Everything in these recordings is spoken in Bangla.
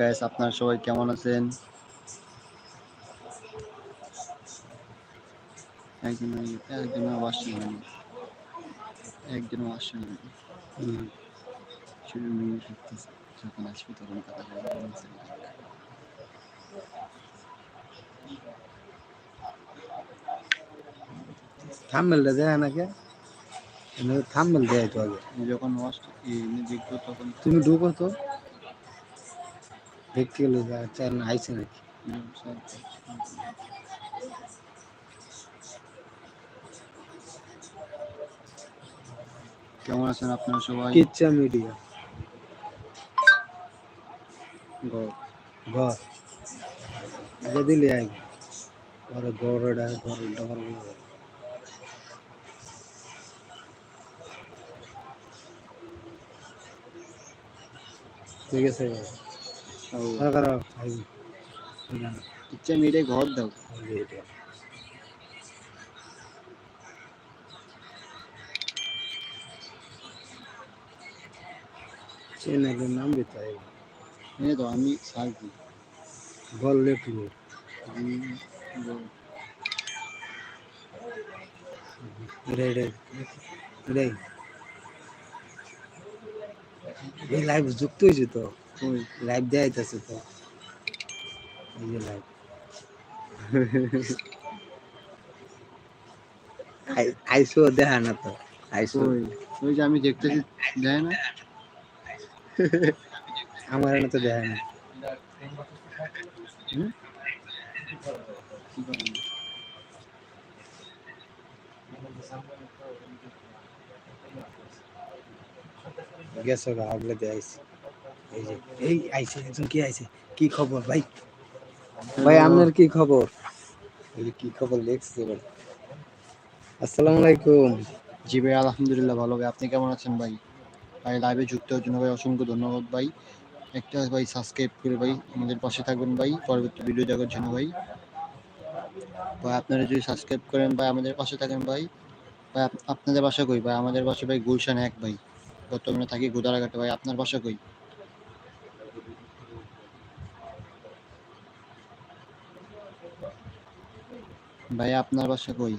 গ্যাস আপনারা সবাই কেমন আছেন? একজন একজন আসছে না একজন আসছে না শুধু করতেছে যখন আসবে তখন কথা থাম্বেলটা দেয় নাকি থাম্বেল দেয় তো আগে যখন ওয়াশ তুমি ঢুকো তো। দেখতে গেলে আচ্ছা আইছে নাকি হুম, সব কেমন আছেন আপনারা সবাই কিচ্ছা মিডিয়া ঘর ঘর আগে দিলে আগে ঘরে ঘরটা ঘর ডবর ঠিক আছে খারাপ ইচ্ছা মেয়েটাই ঘর দাও। চ্যানেলের নাম হবে এই তো আমি দিই বল বল- রে রে রে। এই লাইভ যুক্ত হয়েছে তো? লাইভ দেখাইতেছে তো। এই যে লাইভ আইসো দেখা না তো আইসো। ওই যে আমি দেখতেছি দেয় না? আমার না তো দেখা না? গেছো গা আগলে দিয়ে আইছে এই যে এই আইছে একজন কি আইছে কি খবর ভাই? ভাই আপনার কি খবর? কি খবর লিখছে ভাই আসসালামু আলাইকুম। জি ভাই আলহামদুলিল্লাহ ভালো ভাই আপনি কেমন আছেন ভাই? ভাই লাইভে যুক্ত হওয়ার জন্য ভাই অসংখ্য ধন্যবাদ ভাই। একটা ভাই সাবস্ক্রাইব করে ভাই আমাদের পাশে থাকবেন ভাই পরবর্তী ভিডিও দেখার জন্য ভাই। ভাই আপনারা যদি সাবস্ক্রাইব করেন ভাই আমাদের পাশে থাকেন ভাই। ভাই আপ- আপনাদের বাসা কই? ভাই আমাদের বাসা ভাই গুলশান এক ভাই। বর্তমানে থাকি গোদারাঘাটে ভাই আপনার বাসা কই? ভাই, আপনার বাসা কই?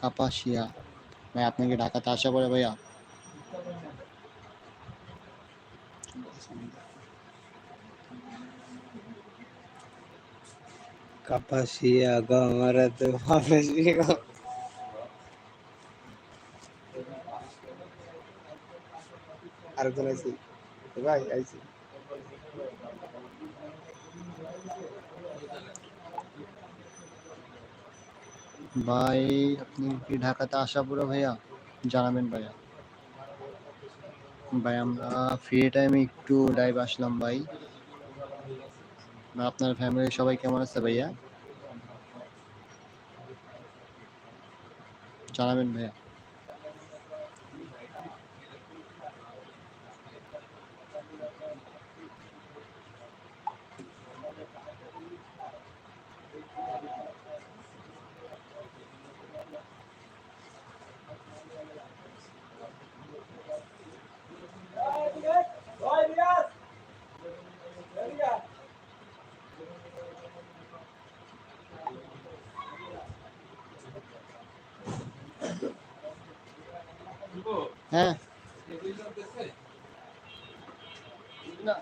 কাপাসিয়া। ভাই আপনাকে ঢাকাতে আসা পড়ে ভাইয়া? কাপাসিয়া গমরা তো কাপাসিয়া আরেকজন আইছে ভাই আইছে ভাই, আপনি কি ঢাকাতে আসা পুরো ভাইয়া? জানাবেন ভাইয়া। ভাই, আমরা ফ্রি টাইমে একটু লাইভ আসলাম ভাই। আপনার ফ্যামিলির সবাই কেমন আছে ভাইয়া? জানাবেন ভাইয়া। হ্যাঁ না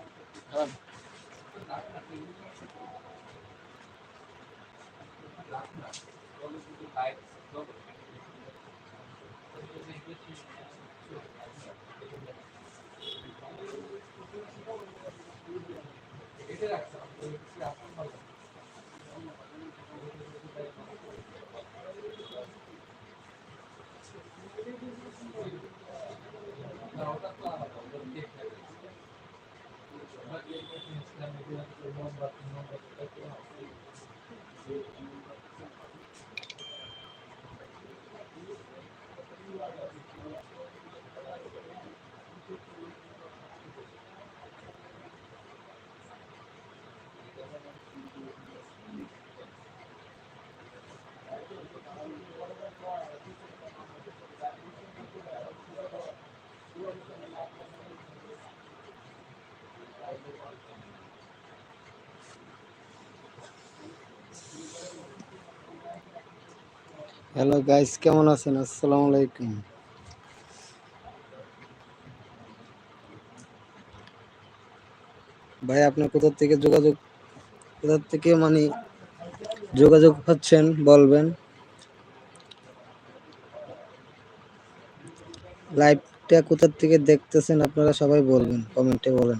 হ্যালো গাইস কেমন আছেন? আসসালামু আলাইকুম। ভাই, আপনি কোথা থেকে যোগাযোগ, কোথা থেকে মানে যোগাযোগ হচ্ছেন, বলবেন? লাইভটা কোথা থেকে দেখতেছেন, আপনারা সবাই বলবেন, কমেন্টে বলেন।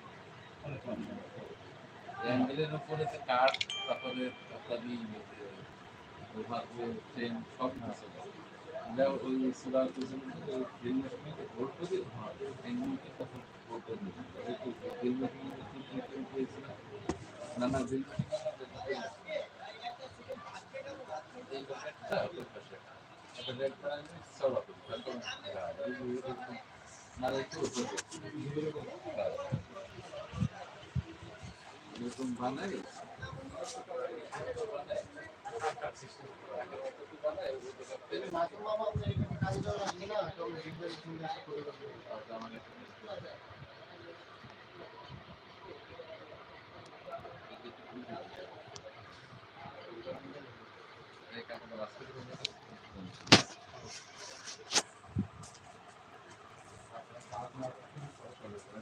অ্যাঙ্গেলের উপরে যে কাঠ তারপরে যে ট্রেন সব ওই সোলার পেছনে ভোল্ট করে অ্যাঙ্গেলকে তখন ভোল্ট করে দিই ড্রিল মেশিনে দিয়েছিলাম নানা ড্রিল এরকম বানাই?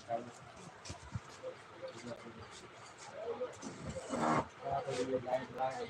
তারপরে এই পাওয়ার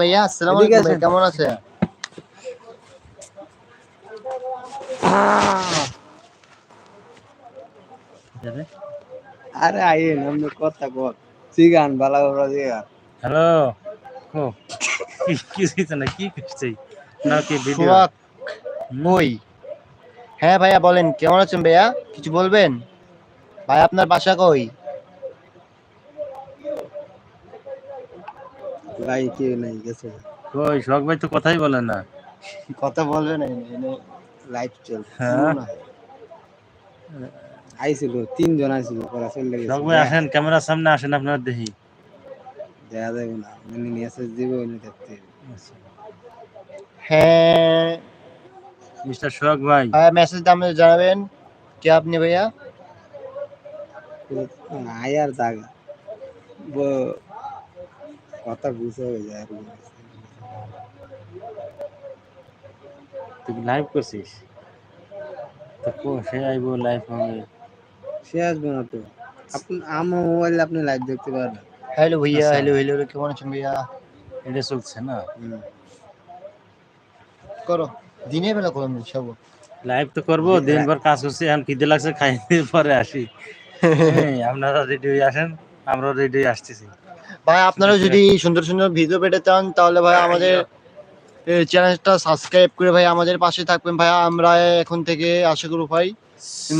ভাইয়া আসসালামু আলাইকুম ভাই কেমন আছেন? আরে আইন আমরা কথা কর সিগান সিগান হ্যালো। কি কি হইছে না কি করছে? না কি ভিডিও মই। হ্যাঁ ভাইয়া বলেন কেমন আছেন ভাইয়া? কিছু বলবেন? ভাই আপনার বাসা কই? ভাই কে নাই গেছে। কই শখ ভাই তো কথাই বলে না। কথা বলবেন লাইভ চল হ্যাঁ। আইছিল তিনজন আইছিল পরে চলে গেছে। শখ ভাই আসেন ক্যামেরার সামনে আসেন আপনার দেখি। দেখা যাবে না মানে মেসেজ দিব এনে দেখতে হ্যাঁ। মিস্টার সোহাগ ভাই। ভাইয়া মেসেজটা আমাদের জানাবেন। কে আপনি ভাইয়া? আয়ার দাগা কথা বুঝে হয়ে যায় আর তুই লাইভ করছিস তো সে আইবো লাইভ হবে সে আসবে না তো আপনি আমার মোবাইলে আপনি লাইভ দেখতে পারবেন হ্যালো ভাইয়া। হ্যালো হ্যালো কেমন আছেন ভাইয়া এটা চলছে না করো দিনের বেলা করুন সব লাইভ তো করব দিনভর কাজ করছি এখন খিদে লাগছে খাই পরে আসি আপনারা রেডি হয়ে আসেন আমরা রেডি হয়ে আসতেছি ভাই আপনারা যদি সুন্দর সুন্দর ভিডিও পেতে চান তাহলে ভাই আমাদের চ্যানেলটা সাবস্ক্রাইব করে ভাই আমাদের পাশে থাকবেন ভাই। আমরা এখন থেকে আশা করি ভাই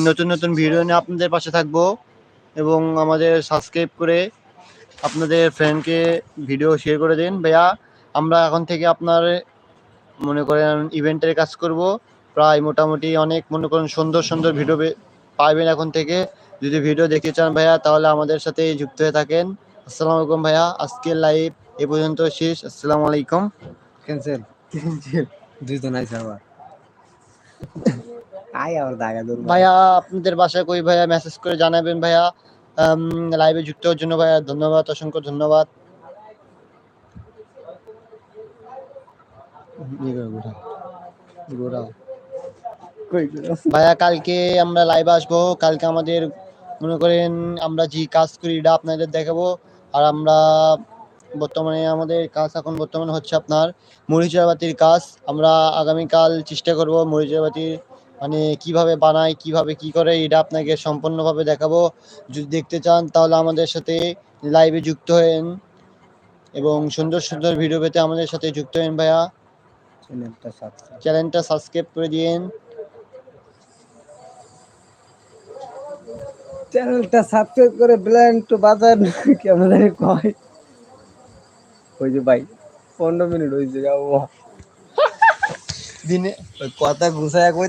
নতুন নতুন ভিডিও নিয়ে আপনাদের পাশে থাকব এবং আমাদের সাবস্ক্রাইব করে আপনাদের ফ্রেন্ডকে ভিডিও শেয়ার করে দিন। ভাইয়া আমরা এখন থেকে আপনার মনে করেন ইভেন্টের কাজ করব। প্রায় মোটামুটি অনেক মনে করেন সুন্দর সুন্দর ভিডিও পাইবেন এখন থেকে। যদি ভিডিও দেখতে চান ভাইয়া তাহলে আমাদের সাথে যুক্ত হয়ে থাকেন। আসসালামু আলাইকুম ভাইয়া আজকের লাইভ এ পর্যন্ত শেষ। আসসালামু আলাইকুম। ক্যান্সেল দুইজন আইছে আবার। আয় আবার দাগা দূর ভাইয়া আপনাদের বাসায় কই ভাইয়া? মেসেজ করে জানাবেন ভাইয়া। লাইভে যুক্ত হওয়ার জন্য ভাইয়া ধন্যবাদ অসংখ্য ধন্যবাদ। ভাইয়া কালকে আমরা লাইভে আসব। কালকে আমাদের মনে করেন আমরা যে কাজ করি এটা আপনাদের দেখাবো। আর আমরা বর্তমানে আমাদের কাজ এখন বর্তমানে হচ্ছে আপনার মরিচাবাতির কাজ। আমরা আগামীকাল চেষ্টা করব মরিচাবাতি মানে কীভাবে বানায় কীভাবে কি করে এটা আপনাকে সম্পূর্ণভাবে দেখাবো। যদি দেখতে চান তাহলে আমাদের সাথে লাইভে যুক্ত হন এবং সুন্দর সুন্দর ভিডিও পেতে আমাদের সাথে যুক্ত হন ভাইয়া। চ্যানেলটা সাবস্ক্রাইব চ্যানেলটা সাবস্ক্রাইব করে দিন চ্যানেলটা সাবস্ক্রাইব করে ব্ল্যান্ড টু বাজার কেমন জানি কয়। ওই যে ভাই পনেরো মিনিট হয়েছে যাব দিনে কথা ঘুষায় কই